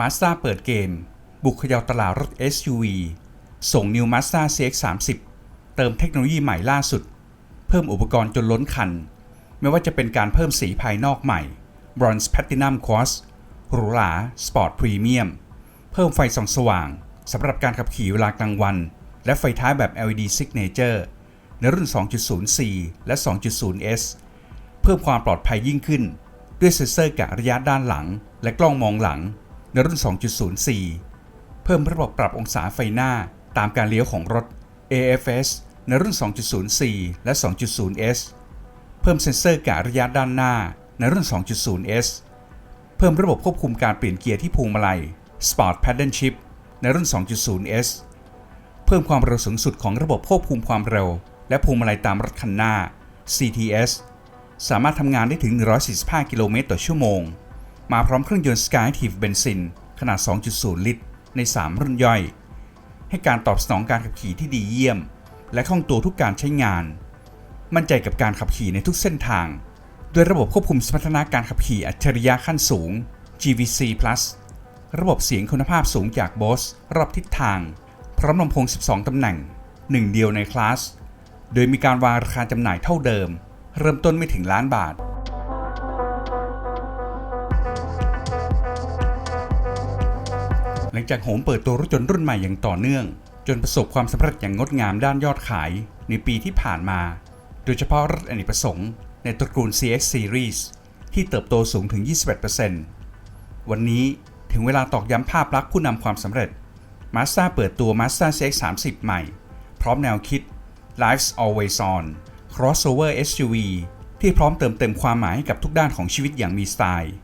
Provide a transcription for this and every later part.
Mazda เปิดเกม บุกเขย่าตลาดรถ SUV ส่ง New Mazda CX-30 เติมเทคโนโลยีใหม่ล่าสุด เพิ่มอุปกรณ์จนล้นคัน ไม่ว่าจะเป็นการเพิ่มสีภายนอกใหม่ Bronze Platinum Quartz หรูหรา Sport Premium เพิ่มไฟส่องสว่างสำหรับการขับขี่เวลากลางวัน และไฟท้ายแบบ LED Signature ในรุ่น 2.0C และ 2.0S เพิ่มความปลอดภัยยิ่งขึ้น ด้วยเซ็นเซอร์กะระยะด้านหลัง และกล้องมองหลัง ในรุ่น 2.0C เพิ่มระบบปรับองศาไฟหน้าตามการเลี้ยวของรถ AFS ในรุ่น 2.0C และ 2.0S เพิ่มเซ็นเซอร์กะระยะด้านหน้าในรุ่น 2.0S เพิ่มระบบควบคุมการเปลี่ยนเกียร์ที่พวงมาลัย Sport Paddle Shift ในรุ่น 2.0S เพิ่มความเร็วสูงสุดของระบบควบคุมความเร็ว และพวงมาลัยตามรถคันหน้า CTS สามารถทำงานได้ถึง 145 กิโลเมตรต่อชั่วโมง มาพร้อมเครื่องยนต์ Skyactiv เบนซินขนาด 2.0 ลิตร ใน 3 รุ่นย่อย ให้การตอบสนองการขับขี่ที่ดีเยี่ยม และคล่องตัวทุกการใช้งาน มั่นใจกับการขับขี่ในทุกเส้นทาง ด้วยระบบควบคุมสมรรถนะการขับขี่อัจฉริยะขั้นสูง GVC Plus ระบบเสียงคุณภาพสูงจาก Bose รอบทิศทาง พร้อมลำโพง 12 ตำแหน่ง หนึ่งเดียวในคลาส โดยมีการวางราคาจำหน่ายเท่าเดิม เริ่มต้นไม่ถึงล้านบาท หลังจากโหมเปิดตัวรถยนต์รุ่นใหม่อย่างต่อเนื่อง จนประสบความสำเร็จอย่างงดงามด้านยอดขาย ในปีที่ผ่านมา โดยเฉพาะรถอเนกประสงค์ในตระกูล CX Series ที่เติบโตสูงถึง 21%วันนี้ถึงเวลาตอกย้ำภาพลักษณ์ผู้นำความสำเร็จ Mazda เปิดตัว Mazda CX-30 ใหม่ พร้อมแนวคิด Life's Always On Crossover SUV ที่พร้อมเติมเต็มความหมายให้กับทุกด้านของชีวิตอย่างมีสไตล์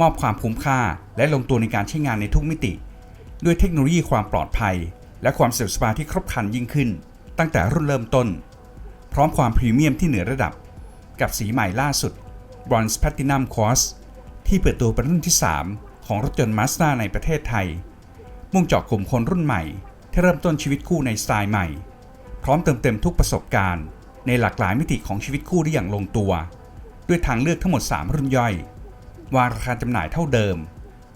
มอบความคุ้มค่าและลงตัวในการใช้งานในทุกมิติ ด้วยเทคโนโลยีความปลอดภัย และความสะดวกสบายที่ครบครันยิ่งขึ้น ตั้งแต่รุ่นเริ่มต้น พร้อมความพรีเมียมที่เหนือระดับ กับสีใหม่ล่าสุด Bronze Platinum Quartz ที่เปิดตัวเป็นรุ่นที่ 3 ของรถยนต์ Mazda ในประเทศไทย มุ่งเจาะกลุ่มคนรุ่นใหม่ ที่เริ่มต้นชีวิตคู่ในสไตล์ใหม่ พร้อมเติมเต็มทุกประสบการณ์ ในหลากหลายมิติของชีวิตคู่ได้อย่างลงตัว ด้วยทางเลือกทั้งหมด 3 รุ่นย่อย วางราคาจำหน่ายเท่าเดิม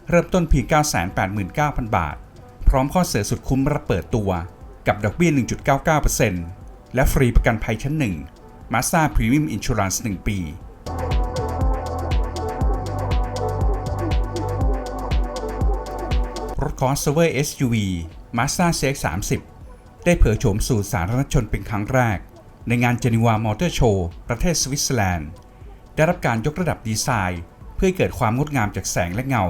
เริ่มต้นเพียง 989,000 บาท พร้อมข้อเสนอสุดคุ้มรับเปิดตัว กับดอกเบี้ย 1.99%และฟรีประกันภัยชั้น 1 Mazda Premium Insurance 1 ปี รถ crossover SUV Mazda CX-30 ได้เผยโฉมสู่สาธารณชนเป็นครั้งแรก ในงาน Geneva Motor Show ประเทศสวิตเซอร์แลนด์ ได้รับการยกระดับดีไซน์ เพื่อให้เกิดความงดงามจากแสงและเงา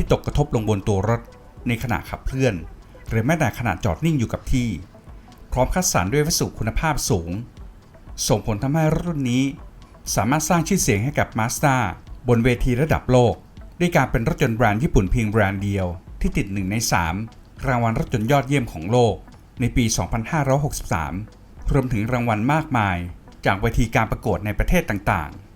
ที่ตกกระทบลงบนตัวรถในขณะขับเคลื่อน หรือแม้แต่ขณะจอดนิ่งอยู่กับที่ พร้อมคัดสรรด้วยวัสดุคุณภาพสูง ส่งผลทำให้รถรุ่นนี้ สามารถสร้างชื่อเสียงให้กับ Mazda บนเวทีระดับโลก ด้วยการเป็นรถยนต์แบรนด์ญี่ปุ่นเพียงแบรนด์เดียวที่ติด 1 ใน 3 รางวัลรถยนต์ยอดเยี่ยมของโลก ในปี 2563 รวมถึงรางวัลมากมาย จากเวทีการประกวดในประเทศต่างๆ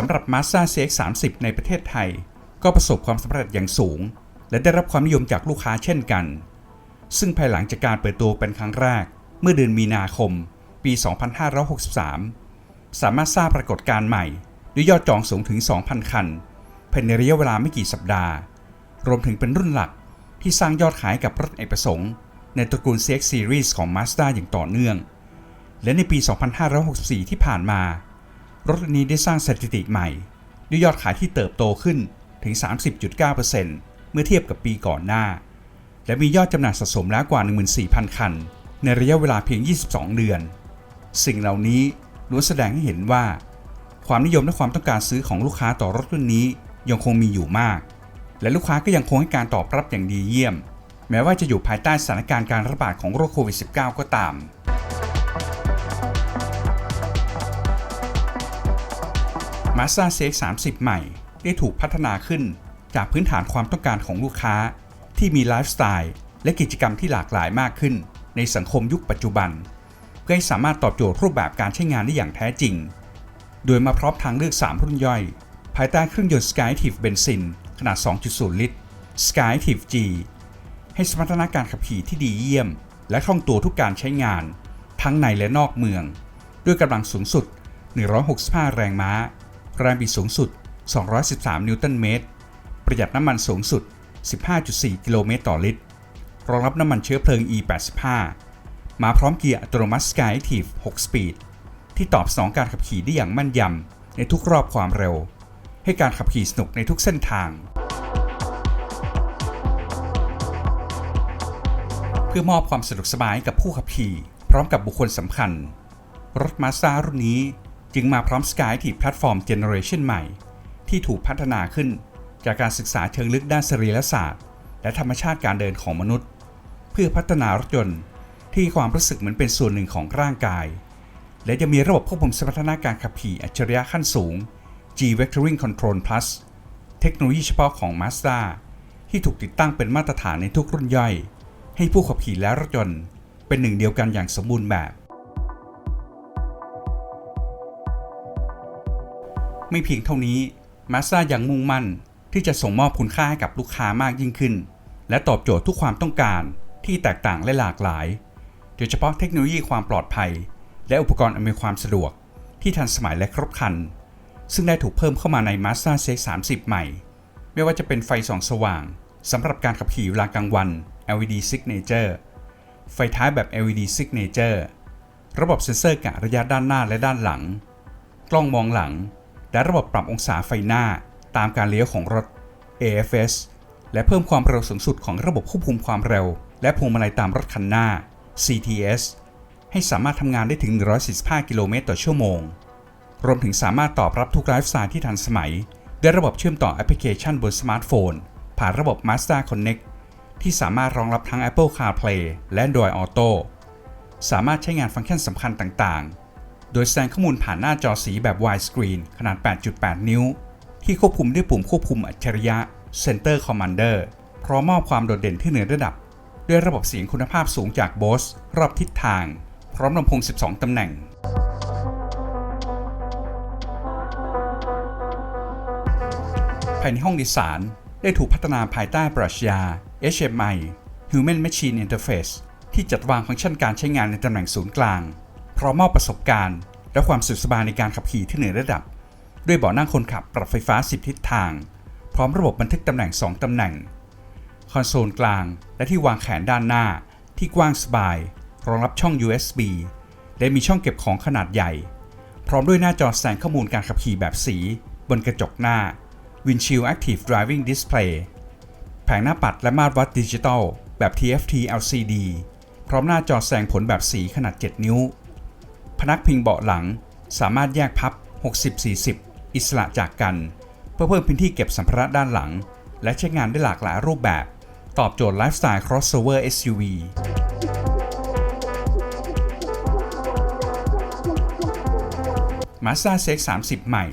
สำหรับ Mazda CX-30 ในประเทศไทย ก็ประสบความสำเร็จอย่างสูง และได้รับความนิยมจากลูกค้าเช่นกัน ซึ่งภายหลังจากการเปิดตัวเป็นครั้งแรก เมื่อเดือนมีนาคม ปี 2563 สามารถสร้างปรากฏการณ์ใหม่ ด้วยยอดจองสูงถึง 2,000 คันภายในระยะเวลาไม่กี่สัปดาห์ รวมถึงเป็นรุ่นหลักที่สร้างยอดขายกับรถเอกประสงค์ ในตระกูล CX Series ของ Mazda อย่างต่อเนื่อง และในปี 2564 ที่ผ่านมา รถนี้ได้สร้างสถิติใหม่ ด้วยยอดขายที่เติบโตขึ้นถึง 30.9%เมื่อเทียบกับปีก่อนหน้า และมียอดจำหน่ายสะสมแล้วกว่า 14,000 คัน ในระยะเวลาเพียง 22 เดือน สิ่งเหล่านี้ล้วนแสดงให้เห็นว่า ความนิยมและความต้องการซื้อของลูกค้าต่อรถรุ่นนี้ยังคงมีอยู่มาก และลูกค้าก็ยังคงให้การตอบรับอย่างดีเยี่ยม แม้ว่าจะอยู่ภายใต้สถานการณ์การระบาดของโรคโควิด -19 ก็ตาม Mazda CX-30 ใหม่ ได้ถูกพัฒนาขึ้นจากพื้นฐานความต้องการของลูกค้า ที่มีไลฟ์สไตล์และกิจกรรมที่หลากหลายมากขึ้น ในสังคมยุคปัจจุบัน เพื่อให้สามารถตอบโจทย์รูปแบบการใช้งานได้อย่างแท้จริง โดยมาพร้อมทางเลือก 3 รุ่นย่อย ภายใต้เครื่องยนต์ Skyactiv เบนซินขนาด 2.0 ลิตร Skyactiv G ให้สมรรถนะการขับขี่ที่ดีเยี่ยม และคล่องตัวทุกการใช้งาน ทั้งในและนอกเมือง ด้วยกำลังสูงสุด 165 แรงม้า แรงบิดสูงสุด 213 นิวตันเมตร ประหยัดน้ำมันสูงสุด 15.4 กิโลเมตรต่อลิตร รองรับน้ำมันเชื้อเพลิง E85 มาพร้อมเกียร์อัตโนมัติ Sky Active 6 Speed ที่ตอบสนองการขับขี่ได้อย่างมั่นยำในทุกรอบความเร็ว ให้การขับขี่สนุกในทุกเส้นทาง เพื่อมอบความสะดวกสบายกับผู้ขับขี่ พร้อมกับบุคคลสำคัญ รถ Mazda รุ่นนี้ จึงมาพร้อม Sky Active Platform Generation ใหม่ ที่ถูกพัฒนาขึ้นจากการศึกษาเชิงลึกด้านสรีรศาสตร์ และธรรมชาติการเดินของมนุษย์ เพื่อพัฒนารถยนต์ที่ความรู้สึกเหมือนเป็นส่วนหนึ่งของร่างกาย และยังมีระบบควบคุมสมรรถนะการขับขี่อัจฉริยะขั้นสูง G Vectoring Control Plus เทคโนโลยีเฉพาะของ Mazda ที่ถูกติดตั้งเป็นมาตรฐานในทุกรุ่นย่อย ให้ผู้ขับขี่และรถยนต์เป็นหนึ่งเดียวกันอย่างสมบูรณ์แบบ ไม่เพียงเท่านี้ Mazda ยังมุ่งมั่นที่จะส่งมอบคุณค่าให้กับลูกค้ามากยิ่งขึ้น และตอบโจทย์ทุกความต้องการที่แตกต่างและหลากหลาย โดยเฉพาะเทคโนโลยีความปลอดภัย และอุปกรณ์อำนวยความสะดวก ที่ทันสมัยและครบครัน ซึ่งได้ถูกเพิ่มเข้ามาใน Mazda CX-30 ใหม่ ไม่ว่าจะเป็นไฟส่องสว่างสำหรับการขับขี่เวลากลางวัน LED Signature ไฟท้ายแบบ LED Signature ระบบเซ็นเซอร์กะระยะด้านหน้าและด้านหลัง กล้องมองหลัง และระบบปรับองศาไฟหน้าตามการเลี้ยวของรถ AFS และเพิ่มความเร็วสูงสุดของระบบควบคุมความเร็ว และพวงมาลัยตามรถคันหน้า CTS ให้สามารถทำงานได้ถึง 145 กิโลเมตรต่อชั่วโมง รวมถึงสามารถตอบรับทุกไลฟ์สไตล์ที่ทันสมัย ด้วยระบบเชื่อมต่อแอปพลิเคชันบนสมาร์ทโฟน ผ่านระบบ Mazda Connect ที่สามารถรองรับทั้ง Apple CarPlay และ Android Auto สามารถใช้งานฟังก์ชันสำคัญต่างๆ โดยแสดงข้อมูลผ่านหน้าจอสีแบบ widescreen ขนาด 8.8 นิ้ว ที่ควบคุมด้วยปุ่มควบคุมอัจฉริยะ Center Commander พร้อมมอบความโดดเด่นที่เหนือระดับ ด้วยระบบเสียงคุณภาพสูงจาก Bose รอบทิศทาง พร้อมลำโพง 12 ตำแหน่ง ภายในห้องโดยสารได้ถูกพัฒนาภายใต้ปรัชญา HMI Human Machine Interface ที่จัดวางฟังก์ชันการใช้งานในตำแหน่งศูนย์กลาง พร้อมมอบประสบการณ์ และความสะดสบายในการขับขี่ที่เหนือระดับ ด้วยเบาะนั่งคนขับปรับไฟฟ้า 10 ทิศทาง พร้อมระบบบันทึกตำแหน่ง 2 ตำแหน่ง คอนโซลกลาง และที่วางแขนด้านหน้า ที่กว้างสบาย รองรับช่อง USB และมีช่องเก็บของขนาดใหญ่ พร้อมด้วยหน้าจอแสดงข้อมูลการขับขี่แบบสี บนกระจกหน้า Windshield Active Driving Display แผงหน้าปัดและมาตรวัดดิจิตอลแบบ TFT LCD พร้อมหน้าจอแสดงผลแบบสีขนาด 7 นิ้ว พนักพิงเบาะหลัง สามารถแยกพับ 60-40 อิสระจากกัน เพื่อเพิ่มพื้นที่เก็บสัมภาระด้านหลัง และใช้งานได้หลากหลายรูปแบบ ตอบโจทย์ไลฟ์สไตล์ crossover SUV Mazda CX-30 ใหม่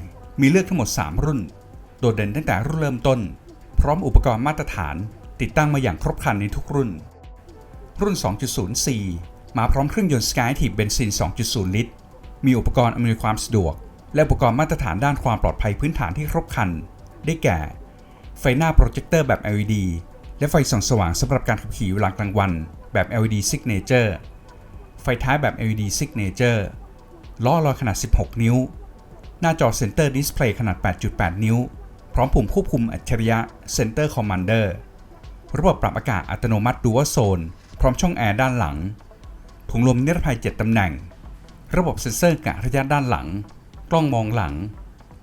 มีเลือกทั้งหมด 3 รุ่น โดดเด่นตั้งแต่รุ่นเริ่มต้น พร้อมอุปกรณ์มาตรฐาน ติดตั้งมาอย่างครบครันในทุกรุ่น รุ่น 2.0C มาพร้อมเครื่องยนต์ Skyactiv เบนซิน 2.0 ลิตร มีอุปกรณ์อำนวยความสะดวก และอุปกรณ์มาตรฐานด้านความปลอดภัยพื้นฐานที่ครบครัน ได้แก่ ไฟหน้าโปรเจคเตอร์แบบ LED และไฟส่องสว่างสำหรับการขับขี่เวลากลางวัน แบบ LED Signature ไฟท้ายแบบ LED Signature ล้อลอยขนาด 16 นิ้ว หน้าจอ Center Display ขนาด 8.8 นิ้ว พร้อมปุ่มควบคุมอัจฉริยะ Center Commander ระบบปรับอากาศอัตโนมัติ Dual Zone พร้อมช่องแอร์ด้านหลัง ถุงลมนิรภัย 7 ตำแหน่ง ระบบเซ็นเซอร์กะระยะด้านหลัง กล้องมองหลัง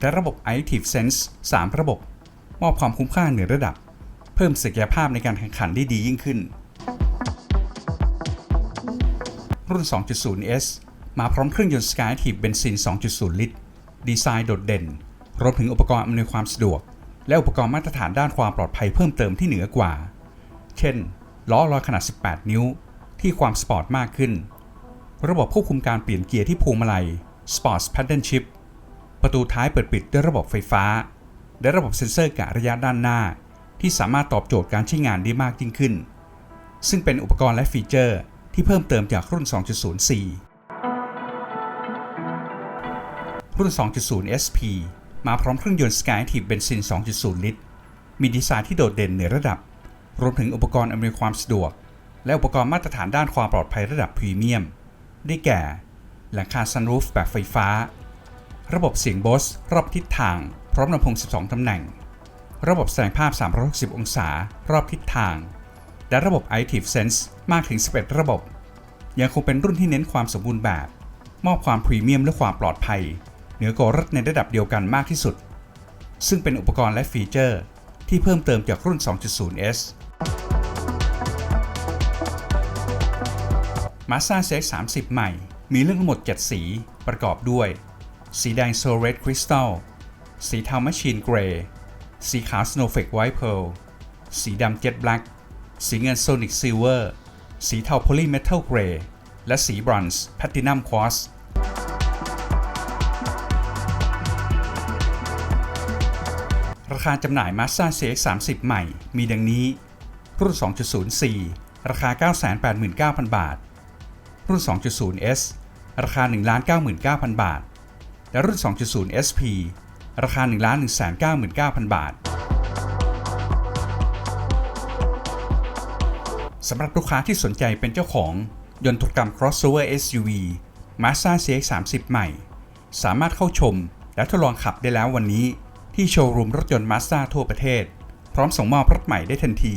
และระบบ Active Sense 3 ระบบ มอบความคุ้มค่าเหนือระดับ เพิ่มศักยภาพในการแข่งขันได้ดียิ่งขึ้น รุ่น 2.0S มาพร้อมเครื่องยนต์ Skyactiv เบนซิน 2.0 ลิตร ดีไซน์โดดเด่น รวมถึงอุปกรณ์อำนวยความสะดวก และอุปกรณ์มาตรฐานด้านความปลอดภัยเพิ่มเติมที่เหนือกว่า เช่น ล้อลอยขนาด 18 นิ้ว ที่ความสปอร์ตมากขึ้น ระบบควบคุมการเปลี่ยนเกียร์ที่พวงมาลัย Sports Paddle Shift ประตูท้ายเปิดปิดด้วยระบบไฟฟ้า และระบบเซ็นเซอร์กะระยะด้านหน้า ที่สามารถตอบโจทย์การใช้งานได้มากยิ่งขึ้น ซึ่งเป็นอุปกรณ์และฟีเจอร์ที่เพิ่มเติมจากรุ่น 2.0C รุ่น 2.0 SP มาพร้อมเครื่องยนต์ Skyactiv เบนซิน 2.0 ลิตร มีดีไซน์ที่โดดเด่นเหนือระดับ รวมถึงอุปกรณ์อำนวยความสะดวก และอุปกรณ์มาตรฐานด้านความปลอดภัยระดับพรีเมียม ได้แก่ หลังคาซันรูฟแบบไฟฟ้า ระบบเสียง Bose รอบทิศทาง พร้อมลำโพง 12 ตำแหน่ง ระบบแสดงภาพ 360 องศา รอบทิศทาง และระบบ Active Sense มากถึง 11 ระบบ ยังคงเป็นรุ่นที่เน้นความสมบูรณ์แบบ มอบความพรีเมียมและความปลอดภัย เหนือกว่ารถในระดับเดียวกันมากที่สุด ซึ่งเป็นอุปกรณ์และฟีเจอร์ ที่เพิ่มเติมจากรุ่น 2.0S Mazda CX-30 ใหม่ มีเรื่องทั้งหมด 7 สี ประกอบด้วย สีแดง Soul Red Crystal สีเทา Machine Grey สีขาว Snowflake White Pearl สีดำ Jet Black สีเงิน Sonic Silver สีเทา Poly Metal Grey และสีบรอนซ์ Platinum Quartz ราคาจำหน่าย Mazda CX-30 ใหม่ มีดังนี้ รุ่น 2.04 ราคา 989,000 บาท รุ่น 2.0S ราคา 1,99,000 บาท และรุ่น 2.0 SP ราคา 1,199,000 บาทสำหรับลูกค้าที่สนใจเป็นเจ้าของยนต์ธุรกรรม crossover SUV Mazda CX-30 ใหม่ สามารถเข้าชมและทดลองขับได้แล้ววันนี้ ที่โชว์รูมรถยนต์ Mazda ทั่วประเทศ พร้อมส่งมอบรถใหม่ได้ทันที